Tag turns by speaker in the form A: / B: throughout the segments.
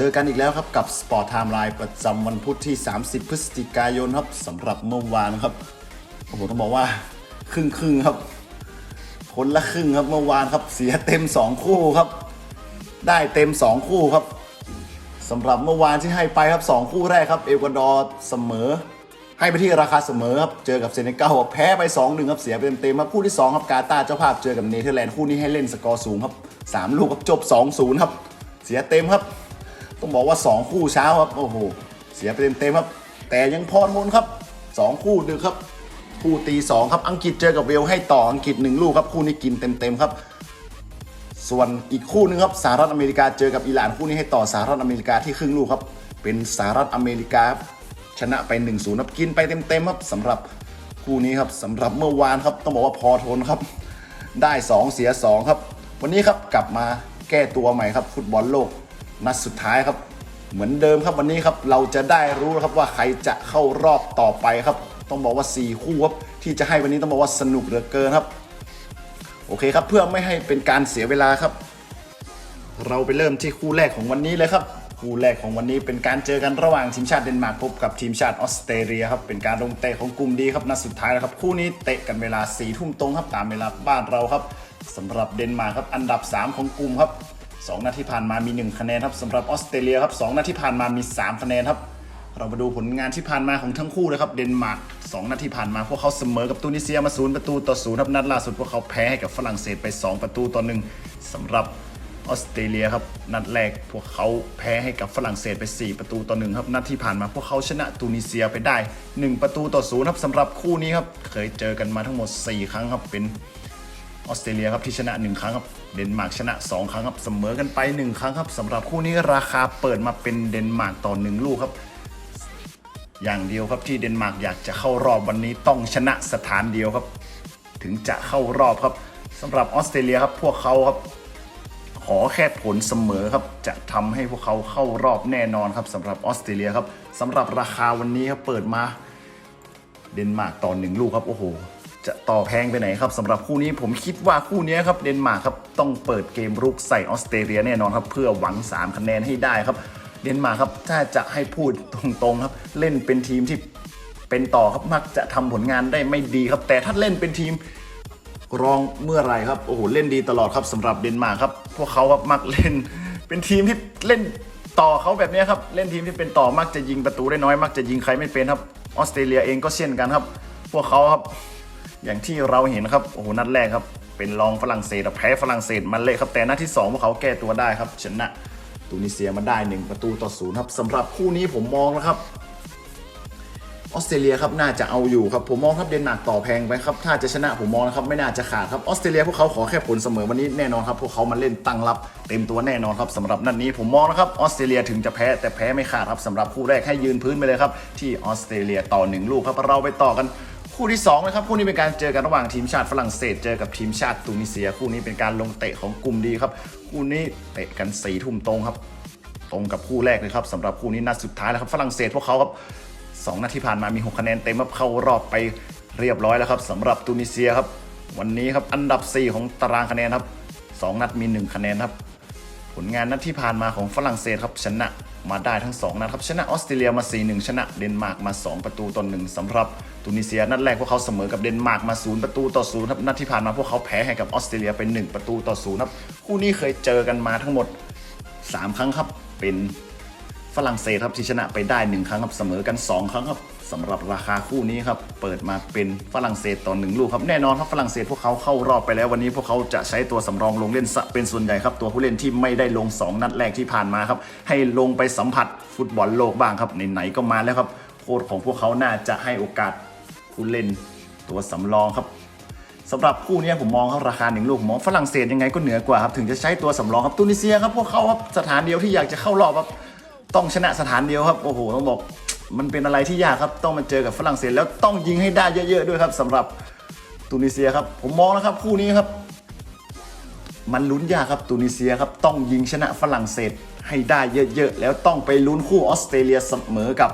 A: เจอกันอีกแล้วครับกับ Sport Timeline ประจำวันพุธที่ 30 พฤศจิกายนครับสำหรับเมื่อวานครับโอ้โหต้องบอกว่าครึ่งครึ่งครับ คนละครึ่งครับเมื่อวานครับเสียเต็ม 2 คู่ครับ ได้เต็ม 2 คู่ครับสำหรับเมื่อวานที่ให้ไปครับ 2 คู่แรกครับ เอกวาดอร์เสมอ ให้ไปที่ราคาเสมอครับเจอกับเซเนกัลแพ้ไป2-1ครับเสียไปเต็มๆครับคู่ที่2ครับกาตาเจ้าภาพเจอกับเนเธอร์แลนด์คู่นี้ให้เล่นสกอร์สูงครับสามลูกครับจบ 2-0 ครับ เสียเต็มครับ ต้องบอกว่า 2 คู่เช้าครับโอ้โหเสียไปเต็มๆครับ แต่ยังพอทนครับ 2 คู่ดึกครับ คู่ตี 2 ครับอังกฤษเจอกับเวลให้ต่ออังกฤษ 1 ลูกครับคู่นี้กินเต็มๆครับ ส่วนอีกคู่นึงครับสหรัฐอเมริกาเจอกับอิหร่านคู่นี้ให้ต่อสหรัฐอเมริกาที่ครึ่งลูกครับ เป็นสหรัฐอเมริกาชนะไป1-0ครับกินไปเต็มๆครับสำหรับคู่นี้ครับสำหรับเมื่อวานครับต้องบอกว่าพอทนครับ ได้ 2 เสีย 2 ครับ วันนี้ครับกลับมาแก้ตัวใหม่ครับฟุตบอลโลก นัดสุดท้ายครับ เหมือนเดิมครับวันนี้ครับเราจะได้รู้ครับว่าใครจะเข้ารอบต่อไปครับ ต้องบอกว่า 4 คู่ครับที่จะให้วันนี้ต้องบอกว่าสนุกเหลือเกินครับ โอเคครับเพื่อไม่ให้เป็นการเสียเวลาครับ เราไปเริ่มที่คู่แรกของวันนี้เลยครับคู่แรกของวันนี้เป็นการเจอกันระหว่างทีมชาติเดนมาร์กพบกับทีมชาติออสเตรเลียครับเป็นการลงเตะของกลุ่มดีครับนัดสุดท้ายแล้วครับคู่นี้เตะกันเวลา4ี่ทุ่มตรงครับตามเวลาบ้านเราครับสำหรับเดนมาร์กครับอันดับ 3 ของกลุ่มครับ สองนัดที่ผ่านมามี 1 คะแนนครับสำหรับออสเตรเลียครับสองนัดที่ผ่านมามี 3 คะแนนครับ เรามาดูผลงานที่ผ่านมาของทั้งคู่เลยครับเดนมาร์กสองนัดที่ผ่านมาพวกเขาเสมอกับตูนิเซียมาศูนย์ประตูต่อศูนย์ครับนัดล่าสุดพวกเขาแพ้ให้กับฝรั่งเศสไป 2 ประตูต่อหนึ่งสำหรับออสเตรเลียครับนัดแรกพวกเขาแพ้ให้กับฝรั่งเศสไป 4 ประตูต่อหนึ่งครับนัดที่ผ่านมาพวกเขาชนะตูนิเซียไปได้ 1 ประตูต่อศูนย์ครับสำหรับคู่นี้ครับเคยเจอกันมาทั้งหมด 4 ครั้งครับเป็น ออสเตรเลียครับที่ชนะ 1 ครั้งครับเดนมาร์กชนะ 2 ครั้งครับเสมอกันไป 1 ครั้งครับสำหรับคู่นี้ราคาเปิดมาเป็นเดนมาร์กต่อ 1 ลูกครับ อย่างเดียวครับที่เดนมาร์กอยากจะเข้ารอบวันนี้ต้องชนะสถานเดียวครับ ถึงจะเข้ารอบครับสำหรับออสเตรเลียครับพวกเขาครับขอแค่ผลเสมอครับจะทำให้พวกเขาเข้ารอบแน่นอนครับสำหรับออสเตรเลียครับสำหรับราคาวันนี้ครับเปิดมา เดนมาร์กต่อหนึ่งลูกครับโอ้โห จะต่อแพงไปไหนครับสำหรับคู่นี้ผมคิดว่าคู่นี้ครับเดนมาร์กครับต้องเปิดเกมรุกใส่ออสเตรเลียแน่นอนครับเพื่อหวัง 3 คะแนนให้ได้ครับ เดนมาร์กครับถ้าจะให้พูดตรงๆครับ เล่นเป็นทีมที่เป็นต่อครับมักจะทำผลงานได้ไม่ดีครับ แต่ถ้าเล่นเป็นทีมรองเมื่อไรครับโอ้โหเล่นดีตลอดครับสำหรับเดนมาร์กครับพวกเขาครับมักเล่นเป็นทีมที่เล่นต่อเขาแบบนี้ครับเล่นทีมที่เป็นต่อมักจะยิงประตูได้น้อย มักจะยิงใครไม่เป็นครับออสเตรเลียเองก็เช่นกันครับ พวกเขาครับ อย่างที่เราเห็นครับโอ้โหนัดแรกครับ เป็นรองฝรั่งเศสแพ้ฝรั่งเศสมันเละครับแต่นัดที่สองพวกเขาแก้ตัวได้ครับชนะตูนิเซียมาได้หนึ่งประตูต่อศูนย์ครับสำหรับคู่นี้ผมมองนะครับออสเตรเลียครับน่าจะเอาอยู่ครับผมมองครับเดนมาร์กต่อแพงไปครับถ้าจะชนะผมมองนะครับไม่น่าจะขาดครับออสเตรเลียพวกเขาขอแค่ผลเสมอวันนี้แน่นอนครับพวกเขามาเล่นตั้งรับเต็มตัวแน่นอนครับสำหรับนัดนี้ผมมองนะครับออสเตรเลียถึงจะแพ้แต่แพ้ไม่ขาดครับสำหรับคู่แรกให้ยืนพื้นไปเลยครับที่ออสเตรเลียต่อหนึ่งลูกครับเราไปต่อกัน คู่ที่2นะครับคู่นี้เป็นการเจอกันระหว่างทีมชาติฝรั่งเศสเจอกับทีมชาติตูนิเซีย คู่นี้เป็นการลงเตะของกลุ่มดีครับ คู่นี้เตะกันสี่ทุ่มตรงครับ ตรงกับคู่แรกเลยครับสำหรับคู่นี้นัดสุดท้ายแล้วครับฝรั่งเศสพวกเขาครับสองนัดที่ผ่านมามี 6 คะแนนเต็มครับเข้ารอบไปเรียบร้อยแล้วครับสำหรับตูนิเซียครับ วันนี้ครับอันดับ 4 ของตารางคะแนนครับสองนัดมี 1 คะแนนครับ ผลงานนัดที่ผ่านมาของฝรั่งเศสครับชนะ มาได้ทั้ง2นัดครับชนะออสเตรเลียมา 4-1 ชนะเดนมาร์กมา 2 ประตูต่อ1สำหรับตุนิเซียนัดแรกพวกเขาเสมอกับเดนมาร์กมา 0 ประตูต่อ0ครับนัดที่ผ่านมาพวกเขาแพ้ให้กับออสเตรเลียไป1ประตูต่อ0ครับคู่นี้เคยเจอกันมาทั้งหมด 3 ครั้งครับเป็นฝรั่งเศสครับที่ชนะไปได้ 1 ครั้งครับเสมอกัน 2 ครั้งครับ สำหรับราคาคู่นี้ครับ เปิดมาเป็นฝรั่งเศสต่อหนึ่งลูกครับ แน่นอนครับฝรั่งเศสพวกเขาเข้ารอบไปแล้ววันนี้พวกเขาจะใช้ตัวสำรองลงเล่นเป็นส่วนใหญ่ครับ ตัวผู้เล่นที่ไม่ได้ลง 2 นัดแรกที่ผ่านมาครับ ให้ลงไปสัมผัสฟุตบอลโลกบ้างครับไหนๆก็มาแล้วครับโค้ชของพวกเขาน่าจะให้โอกาสผู้เล่นตัวสำรองครับสำหรับคู่นี้ผมมองครับราคาหนึ่งลูกผมมองฝรั่งเศสยังไงก็เหนือกว่าครับถึงจะใช้ตัวสำรองครับตูนิเซียครับพวกเขาครับสถานเดียวที่อยากจะเข้ารอบครับต้องชนะสถานเดียวครับโอ้โหต้องบอก มันเป็นอะไรที่ยากครับต้องมาเจอกับฝรั่งเศสแล้วต้องยิงให้ได้เยอะๆด้วยครับสำหรับตูนิเซียครับ ผมมองนะครับคู่นี้ครับ มันลุ้นยากครับตูนิเซียครับต้องยิงชนะฝรั่งเศสให้ได้เยอะๆแล้วต้องไปลุ้นคู่ออสเตรเลียเสมอกับ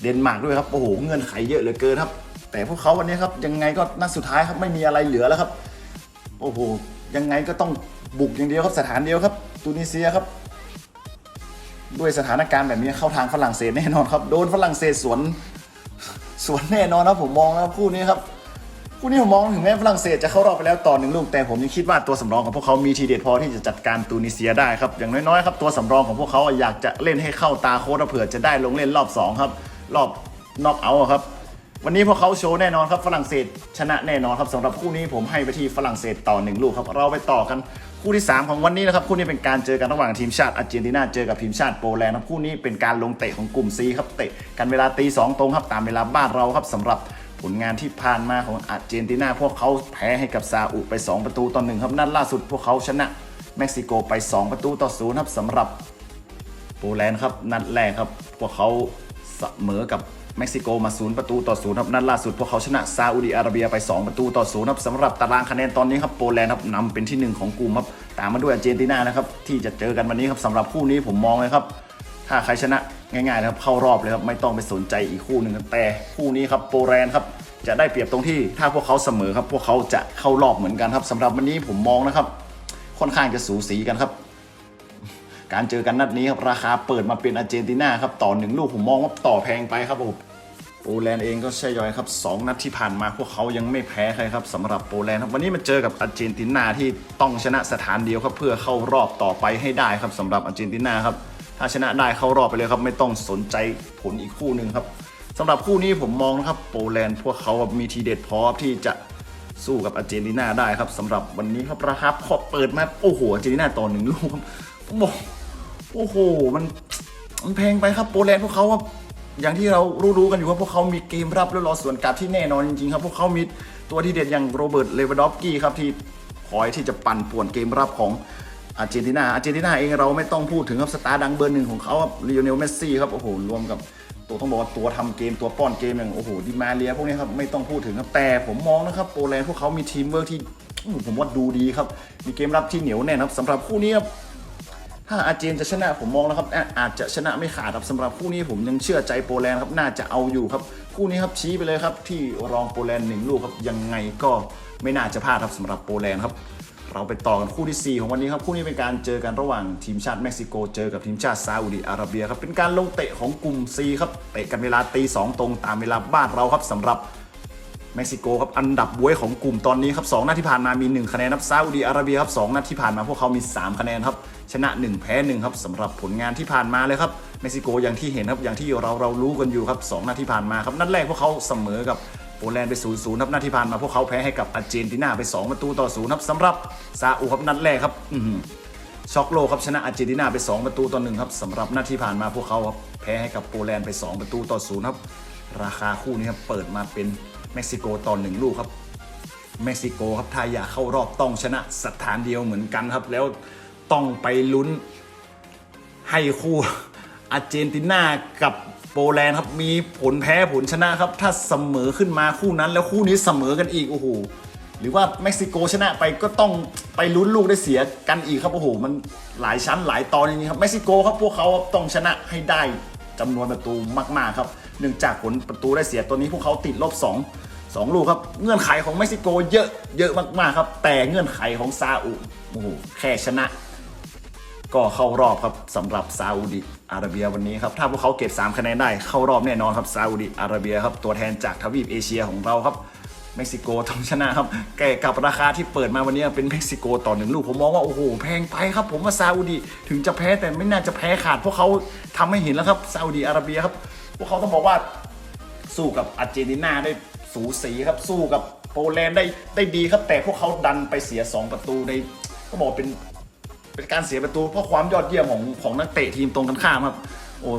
A: เดนมาร์กด้วยครับโอ้โหเงื่อนไขเยอะเหลือเกินครับ แต่พวกเขาวันนี้ครับยังไงก็นัดสุดท้ายครับไม่มีอะไรเหลือแล้วครับ โอ้โหยังไงก็ต้องบุกอย่างเดียวครับสถานเดียวครับตูนิเซียครับ ด้วยสถานการณ์แบบนี้เข้าทางฝรั่งเศสแน่นอนครับ โดนฝรั่งเศสสวนสวนแน่นอนนะผมมองนะครับคู่นี้ครับคู่นี้ผมมองถึงแม้ฝรั่งเศสจะเข้ารอบไปแล้วต่อหนึ่งลูก แต่ผมยังคิดว่าตัวสำรองของพวกเขามีทีเด็ดพอที่จะจัดการตูนิเซียได้ครับอย่างน้อยๆครับตัวสำรองของพวกเขาอยากจะเล่นให้เข้าตาโค้ชเผื่อจะได้ลงเล่นรอบสองครับ รอบน็อกเอาท์ครับวันนี้พวกเขาโชว์แน่นอนครับฝรั่งเศสชนะแน่นอนครับสำหรับคู่นี้ผมให้ไปที่ฝรั่งเศสต่อหนึ่งลูกครับเราไปต่อกัน คู่ที่ 3 ของวันนี้นะครับคู่นี้เป็นการเจอกันระหว่างทีมชาติอาร์เจนตินาเจอกับทีมชาติโปแลนด์ครับคู่นี้เป็นการลงเตะของกลุ่ม C ครับเตะกันเวลาตีสองตรงครับตามเวลาบ้านเราครับสำหรับผลงานที่ผ่านมาของอาร์เจนตินาพวกเขาแพ้ให้กับซาอุไป 2 ประตูต่อหนึ่งครับนัดล่าสุดพวกเขาชนะเม็กซิโกไป 2 ประตูต่อศูนย์ครับสำหรับโปแลนด์ครับนัดแรกครับพวกเขาเสมอกับ เม็กซิโกมาศูนย์ประตูต่อศูนย์ครับนัดล่าสุดพวกเขาชนะซาอุดิอาระเบียไป 2 ประตูต่อศูนย์ครับสำหรับตารางคะแนนตอนนี้ครับโปแลนด์ครับนำเป็นที่หนึ่งของกลุ่มครับตามมาด้วยอาร์เจนตินานะครับที่จะเจอกันวันนี้ครับสำหรับคู่นี้ผมมองเลยครับถ้าใครชนะง่ายๆนะครับเข้ารอบเลยครับไม่ต้องไปสนใจอีกคู่หนึ่งแต่คู่นี้ครับโปแลนด์ครับจะได้เปรียบตรงที่ถ้าพวกเขาเสมอครับพวกเขาจะเข้ารอบเหมือนกันครับสำหรับวันนี้ผมมองนะครับค่อนข้างจะสูสีกันครับ การเจอกันนัดนี้ครับราคาเปิดมาเป็นอาร์เจนตินาครับต่อหนึ่งลูกผมมองว่าต่อแพงไปครับผมโปแลนด์เองก็ใช่ย่อยครับสองนัดที่ผ่านมาพวกเขายังไม่แพ้ใครครับสำหรับโปแลนด์ครับวันนี้มาเจอกับอาร์เจนตินาที่ต้องชนะสถานเดียวครับเพื่อเข้ารอบต่อไปให้ได้ครับสำหรับอาร์เจนตินาครับถ้าชนะได้เข้ารอบไปเลยครับ ไม่ต้องสนใจผลอีกคู่หนึ่งครับสำหรับคู่นี้ผมมองนะครับโปแลนด์พวกเขามีทีเด็ดพอที่จะสู้กับอาร์เจนตินาได้ครับสำหรับวันนี้ครับราคาพอเปิดมาโอ้โหอาร์เจนตินาต่อหนึ่งลูกผมบอก โอ้โห มันมันแพงไปครับโปแลนด์พวกเขาครับอย่างที่เรารู้ๆกันอยู่ว่าพวกเขามีเกมรับและรอส่วนกลับที่แน่นอนจริงๆครับ พวกเขามีตัวที่เด็ดอย่างโรเบิร์ตเลวานดอฟกี้ครับที่คอยที่จะปั่นป่วนเกมรับของอาร์เจนตินาอาร์เจนตินาเองเราไม่ต้องพูดถึงครับสตาร์ดังเบอร์หนึ่งของเขาครับลีโอเนลเมสซี่ครับโอ้โหรวมกับตัวต้องบอกว่าตัวทำเกมตัวป้อนเกมอย่างโอ้โหดิมาเรียพวกนี้ครับไม่ต้องพูดถึงครับแต่ผมมองนะครับโปแลนด์พวกเขามีทีมเวิร์กที่ผมว่าดูดีครับมีเกมรับที่เหนียวแน่นครับสำหรับคู่นี้ครับ ถ้าอาเจนจะชนะผมมองนะครับอาจจะชนะไม่ขาดครับสำหรับคู่นี้ผมยังเชื่อใจโปแลนด์ครับน่าจะเอาอยู่ครับคู่นี้ครับชี้ไปเลยครับที่รองโปแลนด์หนึ่งลูกครับยังไงก็ไม่น่าจะพลาดครับสำหรับโปแลนด์ครับเราไปต่อกันคู่ที่ 4 ของวันนี้ครับ คู่นี้เป็นการเจอกันระหว่างทีมชาติเม็กซิโก เจอกับทีมชาติซาอุดิอาระเบียครับเป็นการลงเตะของกลุ่ม C ครับเตะกันเวลาตีสองตรงตามเวลาบ้านเราครับสำหรับ เม็กซิโกครับอันดับบวยของกลุ่มตอนนี้ครับสองนัดที่ผ่านมามี 1 คะแนนครับซาอุดิอาระเบียครับสองนัดที่ผ่านมาพวกเขามี 3 คะแนนครับชนะ 1 แพ้1ครับสำหรับผลงานที่ผ่านมาเลยครับเม็กซิโกอย่างที่เห็นครับอย่างที่เราเรารู้กันอยู่ครับสองนัดที่ผ่านมาครับนัดแรกพวกเขาเสมอกับโปแลนด์ไป0ูนย์ครับนัดที่ผ่านมาพวกเขาแพ้ให้กับอาร์เจนตินาไป 2 ประตูต่อศูนย์ครับสำหรับซาอุครับนัดแรกครับช็อกโลครับชนะอาร์เจนตินาไป 2 ประตูต่อหนึ่งครับสำหรับนัดที่ผ่านมาพวกเขาครับแพ้ให้กับโปแลนด์ไป 2 ประตูต่อศูนย์ครับราคาคู่นี้ครับเปิดมาเป็น เม็กซิโกต่อหนึ่งลูกครับเม็กซิโกครับถ้าอยากเข้ารอบต้องชนะสถานเดียวเหมือนกันครับ แล้วต้องไปลุ้นให้คู่อาร์เจนตินากับโปแลนด์ครับมีผลแพ้ผลชนะครับ ถ้าเสมอขึ้นมาคู่นั้น แล้วคู่นี้เสมอกันอีกโอ้โหหรือว่าเม็กซิโกชนะไปก็ต้องไปลุ้นลูกได้เสียกันอีกครับโอ้โหมันหลายชั้นหลายตอนจริงๆครับเม็กซิโกครับพวกเขาต้องชนะให้ได้จำนวนประตูมาก ๆครับ เนื่องจากผลประตูได้เสียตัวนี้พวกเขาติดลบสองสองลูกครับ เงื่อนไขของเม็กซิโกเยอะเยอะมากๆครับ แต่เงื่อนไขของซาอุโอ้โหแค่ชนะ ก็เข้ารอบครับสำหรับซาอุดิอาระเบียวันนี้ครับ ถ้าพวกเขาเก็บ 3 คะแนนได้เข้ารอบแน่นอนครับซาอุดิอาระเบียครับตัวแทนจากทวีปเอเชียของเราครับเม็กซิโกต้องชนะครับแก่กับราคาที่เปิดมาวันนี้เป็นเม็กซิโกต่อหนึ่งลูก ผมมองว่า โอ้โห แพงไปครับ ผมว่าซาอุดิถึงจะแพ้แต่ไม่น่าจะแพ้ขาด พวกเขาทำให้เห็นแล้วครับซาอุดิอาระเบียครับ พวกเขาต้องบอกว่าสู้กับอาร์เจนตินาได้สูสีครับสู้กับโปแลนด์ได้ได้ดีครับ แต่พวกเขาดันไปเสีย 2 ประตูในก็บอกเป็นเป็นการเสียประตูเพราะความยอดเยี่ยมของของนักเตะทีมตรงกันข้ามครับ โอ้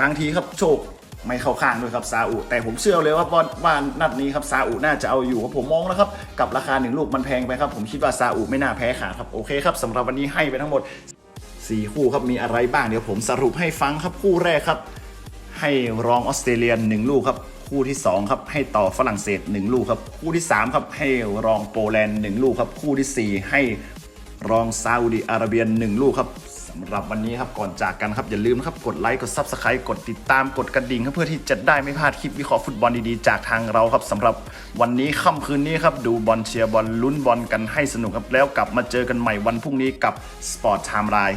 A: บางทีครับโชคไม่เข้าข้างด้วยครับซาอุ แต่ผมเชื่อเลยว่าว่าวานัดนี้ครับซาอุน่าจะเอาอยู่ครับผมมองนะครับ กับราคาหนึ่งลูกมันแพงไปครับ ผมคิดว่าซาอุไม่น่าแพ้ขาดครับโอเคครับสำหรับวันนี้ให้ไปทั้งหมด 4 คู่ครับมีอะไรบ้างเดี๋ยวผมสรุปให้ฟังครับคู่แรกครับ ให้รองออสเตรเลียน1ลูกครับ คู่ที่2ครับให้ต่อฝรั่งเศส 1 ลูกครับ คู่ที่3ครับให้รองโปแลนด์1ลูกครับ คู่ทีสี่ 4 ให้รองซาอุดิอาระเบีย1ลูกครับสำหรับวันนี้ครับก่อนจากกันครับอย่าลืมนะครับกดไลค์กด Subscribe กดติดตามกดกระดิ่งครับเพื่อที่จะได้ไม่พลาดคลิปวิเคราะห์ฟุตบอลดีๆจากทางเราครับสำหรับวันนี้ค่ำคืนนี้ครับดูบอลเชียร์บอลลุ้นบอลกันให้สนุกครับแล้วกลับมาเจอกันใหม่วันพรุ่งนี้กับ Sport Time Line